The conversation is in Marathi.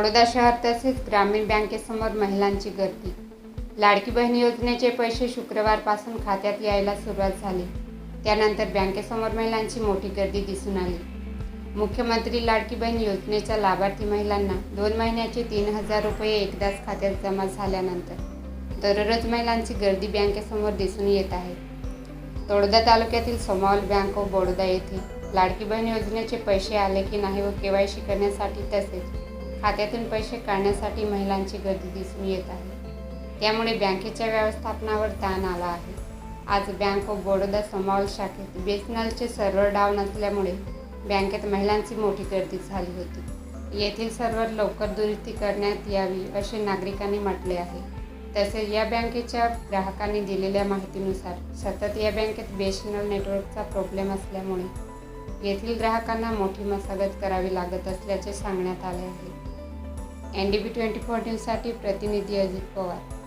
बडोदा शहर तसेच ग्रामीण बँकेसमोर महिलांची गर्दी. लाडकी बहीण योजनेचे पैसे शुक्रवारपासून खात्यात यायला सुरुवात झाली. त्यानंतर बँकेसमोर महिलांची मोठी गर्दी दिसून आली. मुख्यमंत्री लाडकी बहीण योजनेच्या लाभार्थी महिलांना दोन महिन्याचे तीन हजार रुपये एकदाच खात्यात जमा झाल्यानंतर दररोज महिलांची गर्दी बँकेसमोर दिसून येत आहे. तोडदा तालुक्यातील सोमावल बँक ऑफ बडोदा येथे लाडकी बहीण योजनेचे पैसे आले की नाही व केवायसी करण्यासाठी तसेच खात्यातून पैसे काढण्यासाठी महिलांची गर्दी दिसून येत आहे. त्यामुळे बँकेच्या व्यवस्थापनावर ताण आला आहे. आज बँक ऑफ बडोदा समावल शाखेत बीएसएनएलचे सर्व्हर डाऊन असल्यामुळे बँकेत महिलांची मोठी गर्दी झाली होती. येथील सर्व्हर लवकर दुरुस्ती करण्यात यावी असे नागरिकांनी म्हटले आहे. तसेच या बँकेच्या ग्राहकांनी दिलेल्या माहितीनुसार सतत या बँकेत बेसनल नेटवर्कचा प्रॉब्लेम असल्यामुळे येथील ग्राहकांना मोठी मशागत करावी लागत असल्याचे सांगण्यात आले आहे. N D B twenty four न्यूजसाठी प्रतिनिधी अजित पवार.